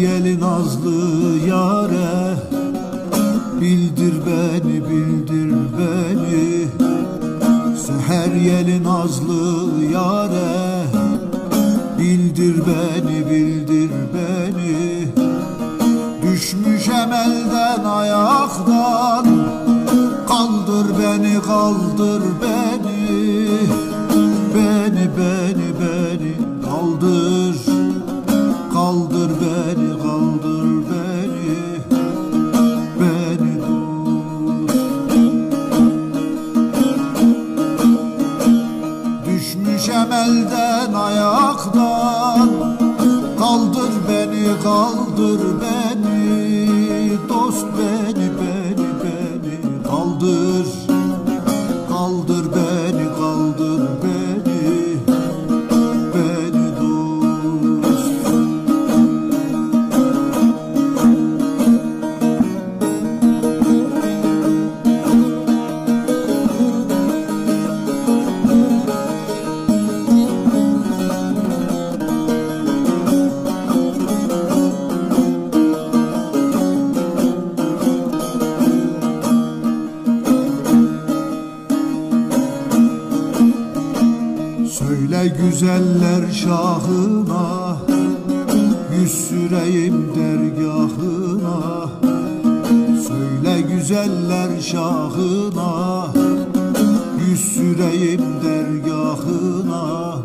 Yeli nazlı yare. Bildir beni bildir beni. Seher yeli nazlı yare. Bildir beni bildir beni. Düşmüş emelden ayaktan. Kaldır beni kaldır beni Emelden ayaktan. Kaldır beni kaldır beni Söyle güzeller şahına Yüz süreyim dergahına. Söyle güzeller şahına Yüz süreyim dergahına.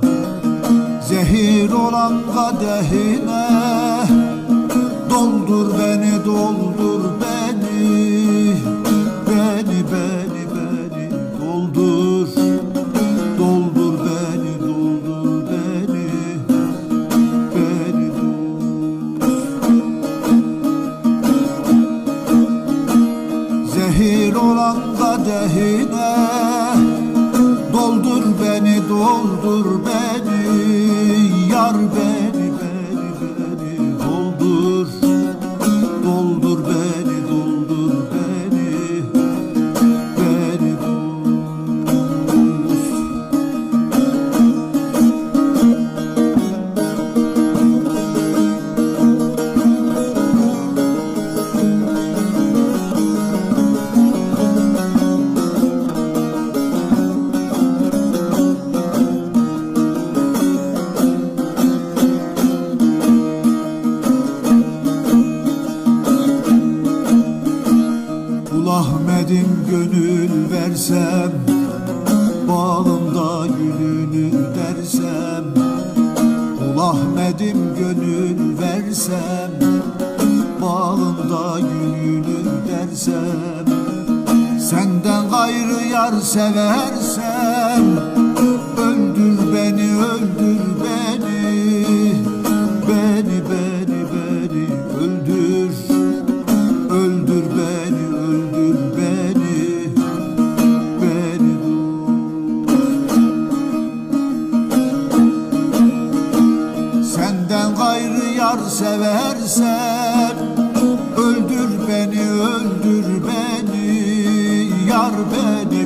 Zehir olan kadehine Doldur beni doldur beni olan gönül versem Bağımda gülünü dersem Kul Ahmet'im gönül versem Bağımda gülünü dersem Senden gayrı yar seversem seversen Öldür beni öldür beni yar beni.